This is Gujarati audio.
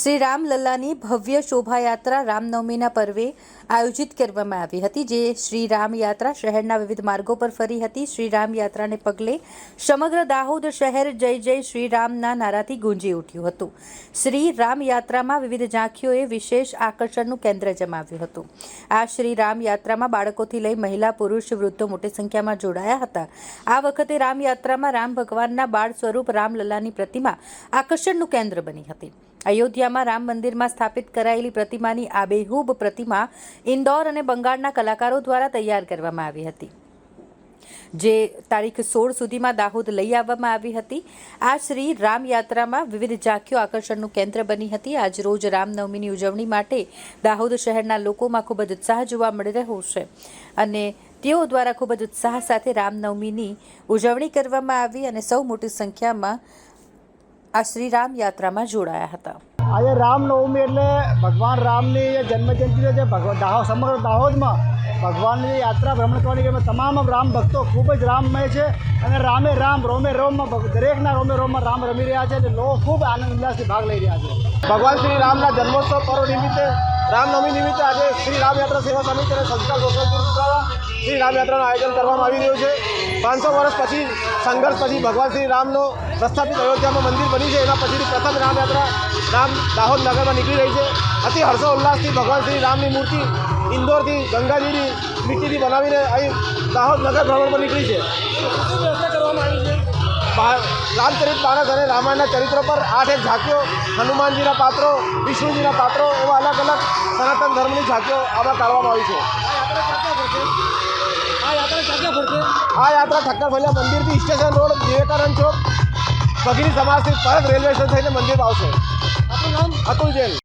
શ્રી રામલલ્લાની ભવ્ય શોભાયાત્રા રામનવમીના પર્વે આયોજિત કરવામાં આવી હતી, જે શ્રી રામ યાત્રા શહેરના વિવિધ માર્ગો પર ફરી હતી. શ્રી રામ યાત્રાને પગલે સમગ્ર દાહોદ શહેર જય જય શ્રી રામના નારાથી ગુંજી ઉઠ્યું હતું. શ્રી રામ યાત્રામાં વિવિધ ઝાંખીઓએ વિશેષ આકર્ષણનું કેન્દ્ર જમાવ્યું હતું. આ શ્રી રામ યાત્રામાં બાળકોથી લઈ મહિલા, પુરુષ, વૃદ્ધો મોટી સંખ્યામાં જોડાયા હતા. આ વખતે રામ યાત્રામાં રામ ભગવાનના બાળ સ્વરૂપ રામલલ્લાની પ્રતિમા આકર્ષણનું કેન્દ્ર બની હતી. અયોધ્યામાં રામ મંદિરમાં સ્થાપિત કરાયેલી પ્રતિમાની આબેહૂબ પ્રતિમા ઇન્દોર અને બંગાળના કલાકારો દ્વારા તૈયાર કરવામાં આવી હતી. જે તારીખ સોળ સુધીમાં દાહોદ લઈ આવવામાં આવી હતી. આ શ્રી રામ યાત્રામાં વિવિધ ઝાંખીઓ આકર્ષણનું કેન્દ્ર બની હતી. આજ રોજ રામનવમીની ઉજવણી માટે દાહોદ શહેરના લોકોમાં ખૂબ જ ઉત્સાહ જોવા મળી રહ્યો છે અને તેઓ દ્વારા ખૂબ જ ઉત્સાહ સાથે રામનવમીની ઉજવણી કરવામાં આવી અને સૌ મોટી સંખ્યામાં આ શ્રી રામ યાત્રામાં જોડાયા હતા. આજે રામનવમી એટલે ભગવાન રામની જે જન્મજયંતિ છે ભગવાન દાહોદ, સમગ્ર દાહોદમાં ભગવાનની યાત્રા ભ્રમણ કરવાની કે તમામ રામ ભક્તો ખૂબ જ રામમય છે અને રામે રામ, રોમે રોમમાં દરેકના રોમે રોમમાં રામ રમી રહ્યા છે અને લોકો ખૂબ આનંદ ઉલ્લાસથી ભાગ લઈ રહ્યા છે. ભગવાન શ્રી રામના જન્મોત્સવ પર્વ નિમિત્તે, રામનવમી નિમિત્તે આજે શ્રી રામ યાત્રા સેવા સમિતિ અને સંસ્થા સોસાયટી દ્વારા શ્રી આયોજન કરવામાં આવી રહ્યું છે. પાંચસો વર્ષ પછી સંઘર્ષ પછી ભગવાન શ્રી રામનો પ્રસ્થાપિત અયોધ્યામાં મંદિર બની છે. એના પછીની પ્રથમ રામ યાત્રા રામ દાહોદ નગરમાં નીકળી રહી છે. અતિ હર્ષોલ્લાસથી ભગવાન શ્રી રામની મૂર્તિ ઇન્દોરથી ગંગાજીની મિટ્ટીથી બનાવીને અહીં દાહોદ નગર ભ્રમણ પર નીકળી છે. રામચરિત માનસ અને રામાયણના ચરિત્રો પર આઠ એક ઝાંકીઓ, હનુમાનજીના પાત્રો, વિષ્ણુજીના પાત્રો એવા અલગ અલગ સનાતન ધર્મની ઝાંકીઓ આમાં કાઢવામાં આવી છે. આ યાત્રા ઠક્કર ફળિયા મંદિરથી સ્ટેશન રોડ વિવેકાનંદ ચોક. ભગીની સમાજથી પરત રેલવે સ્ટેશન થઈને મંદિર આવશે. અતુલ જૈન.